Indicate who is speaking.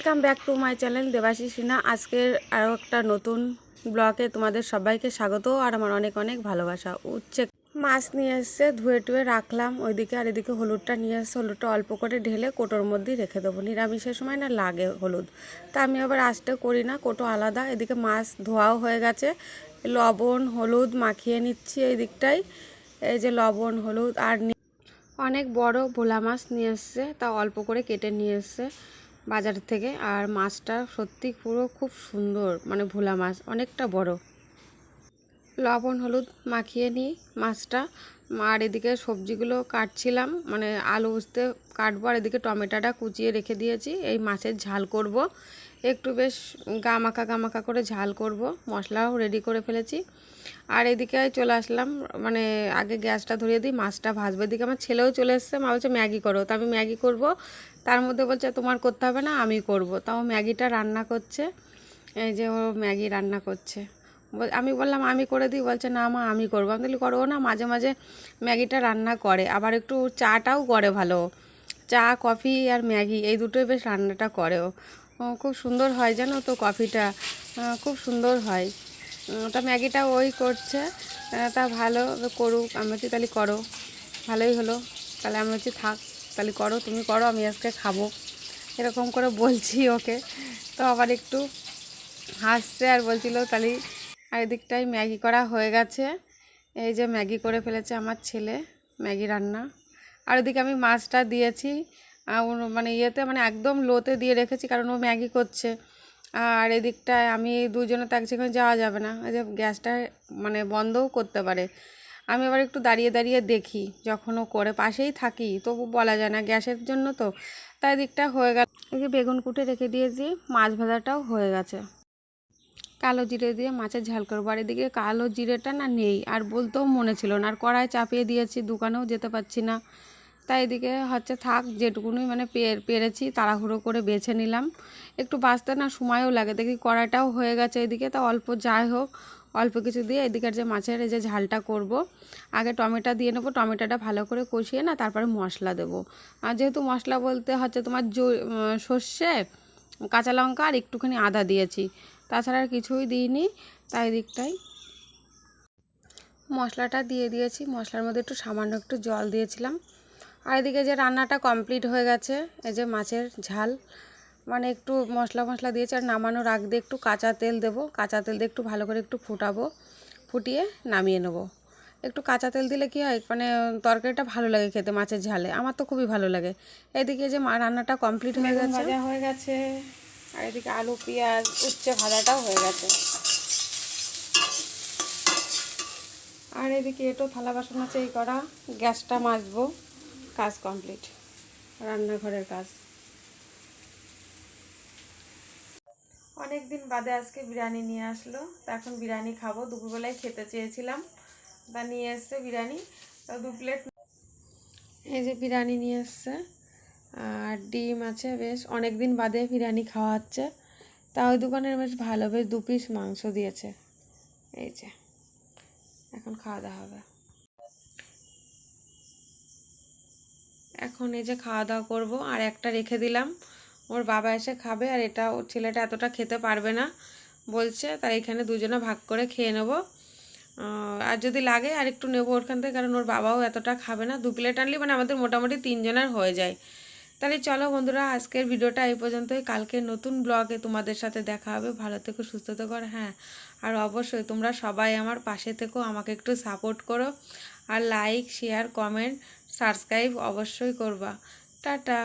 Speaker 1: Welcome back to my channel Debashi Sinha আজকের আরও একটা নতুন ব্লগে তোমাদের সবাইকে স্বাগত, আর আমার অনেক অনেক ভালোবাসা। উচ্ছে মাছ নিয়ে এসছে, ধুয়ে টুয়ে রাখলাম ওইদিকে, আর এদিকে হলুদটা নিয়ে এসছে। হলুদটা অল্প করে ঢেলে কোটোর মধ্যেই রেখে দেবো। নিরামিষের সময় না লাগে হলুদ। তা আমি আবার আসতে করি না, কোটো আলাদা। এদিকে মাছ ধোয়াও হয়ে গেছে। লবণ, হলুদ মাখিয়ে নিচ্ছি এই দিকটাই। এই যে লবণ, হলুদ আর অনেক বড় ভোলা মাছ নিয়ে এসছে, তা অল্প করে কেটে নিয়ে এসছে। বাজার থেকে, আর মাছটা সত্যি পুরো খুব সুন্দর মানে ভোলা মাছ, অনেকটা বড়। লবণ, হলুদ মাখিয়ে নিই মাছটা। আর এদিকে সবজিগুলো কাটছিলাম মানে আলু উঁচতে কাটবো, আর এদিকে টমেটোটা কুচিয়ে রেখে দিয়েছি। এই মাছের ঝাল করব। একটু বেশ গামাকা গামাকা করে ঝাল করব, মশলাও রেডি করে ফেলেছি। আর এদিকে চলে আসলাম মানে আগে গ্যাসটা ধরিয়ে দিই, মাছটা ভাজবে। এদিকে আমার ছেলেও চলে এসছে, মা বলছে, ম্যাগি করো। তা আমি ম্যাগি করব, তার মধ্যে বলছে, তোমার করতে হবে না, আমি করব। তাও ম্যাগিটা রান্না করছে, এই যে ও ম্যাগি রান্না করছে। আমি বললাম, আমি করে দিই? বলছে, না মা, আমি করব। আমি করো না, মাঝে মাঝে ম্যাগিটা রান্না করে। আবার একটু চাটাও করে ভালো। চা, কফি আর ম্যাগি, এই দুটোই বেশ রান্নাটা করে ও ও। খুব সুন্দর হয় জানো তো কফিটা? খুব সুন্দর হয়। তা ম্যাগিটা ওই করছে। তা ভালো করুক, আমি বলছি তাহলে করো। ভালোই হলো। তাহলে আমি বলছি থাক, তাহলে করো, তুমি করো, আমি আজকে খাব। এরকম করে বলছি ওকে। তো আবার একটু হাসছে আর বলছিল তাহলে আর এদিকটাই ম্যাগি করা হয়ে গেছে। এই যে ম্যাগি করে ফেলেছে আমার ছেলে, ম্যাগি রান্না। আর ওদিকে আমি মাছটা দিয়েছি। মানে ইয়েতে মানে একদম লোতে দিয়ে রেখেছি, কারণ ও ম্যাগি করছে। আর এদিকটায় আমি দুজনে তো এক জায়গায় যাওয়া যাবে না যে গ্যাসটা মানে বন্ধও করতে পারে। আমি আবার একটু দাঁড়িয়ে দাঁড়িয়ে দেখি, যখন ও করে পাশেই থাকি, তবু বলা যায় না গ্যাসের জন্য তো। তাই দিকটা হয়ে গেল। যে বেগুন কুটে রেখে দিয়েছি, মাছ ভাজাটাও হয়ে গেছে। কালো জিরে দিয়ে মাছের ঝাল করব। আর এদিকে কালো জিরেটা না নেই, আর বলতেও মনে ছিল না। আর কড়াই চাপিয়ে দিয়েছি, দোকানেও যেতে পারছি না। তাই এদিকে হচ্ছে থাক যেটুকুনি মানে পেরেছি, তাড়াহুড়ো করে বেছে নিলাম। একটু বাঁচতে না সময়ও লাগে। দেখি কড়াইটাও হয়ে গেছে এদিকে, তা অল্প যাই হোক, অল্প কিছু দিয়ে এদিকের যে মাছের এই যে ঝালটা করব। আগে টমেটো দিয়ে নেব, টমেটোটা ভালো করে কষিয়ে না তারপরে মশলা দেবো। আর যেহেতু মশলা বলতে হচ্ছে তোমার জ- সর্ষে, কাঁচা লঙ্কা আর একটুখানি আদা দিয়েছি। তাছাড়া আর কিছুই দিইনি, তাই দিকটাই। মশলাটা দিয়ে দিয়েছি। মশলার মধ্যে একটু সামান্য একটু জল দিয়েছিলাম। আর এদিকে যে রান্নাটা কমপ্লিট হয়ে গেছে এই যে মাছের ঝাল মানে একটু মশলা মশলা দিয়েছি আর নামানোর আগ দিয়ে একটু কাঁচা তেল দেবো। কাঁচা তেল দিয়ে একটু ভালো করে একটু ফুটাবো ফুটিয়ে নামিয়ে নেব। একটু কাঁচা তেল দিলে কি হয় মানে তরকারিটা ভালো লাগে খেতে মাছের ঝালে। আমার তো খুবই ভালো লাগে। এদিকে যে মা রান্নাটা কমপ্লিট হয়ে গেছে। ভাজা হয়ে গেছে। আর এদিকে আলু পেঁয়াজ উচ্ছে ভাজাটাও হয়ে গেছে। আর এদিকে এটো থালা বাসন আছে এই করা গ্যাসটা মাজবো। কাজ কমপ্লিট, রান্নাঘরের কাজ। অনেক দিন বাদে আজকে বিরিয়ানি নিয়ে আসলো, তা এখন বিরিয়ানি খাব। দুপুরবেলায় খেতে চেয়েছিলাম, তা নিয়ে এসছে বিরিয়ানি। তা দু প্লেট এই যে বিরিয়ানি নিয়ে এসছে, আর ডিম আছে বেশ অনেক দিন বাদে বিরিয়ানি খাওয়া হচ্ছে। তা ওই দোকানের বেশ ভালো, বেশ দু পিস মাংস দিয়েছে। এই যে, এখন খাওয়া দাওয়া হবে। এখন এই যে খাওয়া দাওয়া করব, আর একটা রেখে দিলাম। ওর বাবা এসে খাবে, আর এটা ওর ছেলেটা এতটা খেতে পারবে না। বলছে তাই এখানে দুজনে ভাগ করে খেয়ে নেব। আর যদি লাগে আর একটু নেব ওরখান থেকে, কারণ ওর বাবাও এতটা খাবে না। দু প্লেট আনলে মানে আমাদের মোটামুটি তিনজনের হয়ে যায়। তাহলে চলো বন্ধুরা, আজকের ভিডিওটা এই পর্যন্তই। কালকে নতুন ব্লগে তোমাদের সাথে দেখা হবে। ভালো থেকো, সুস্থ থেকো হ্যাঁ আর অবশ্যই তোমরা সবাই আমার পাশে থেকো। আমাকে একটু সাপোর্ট করো। আর লাইক শেয়ার কমেন্ট সাবস্ক্রাইব অবশ্যই করবা। টাটা।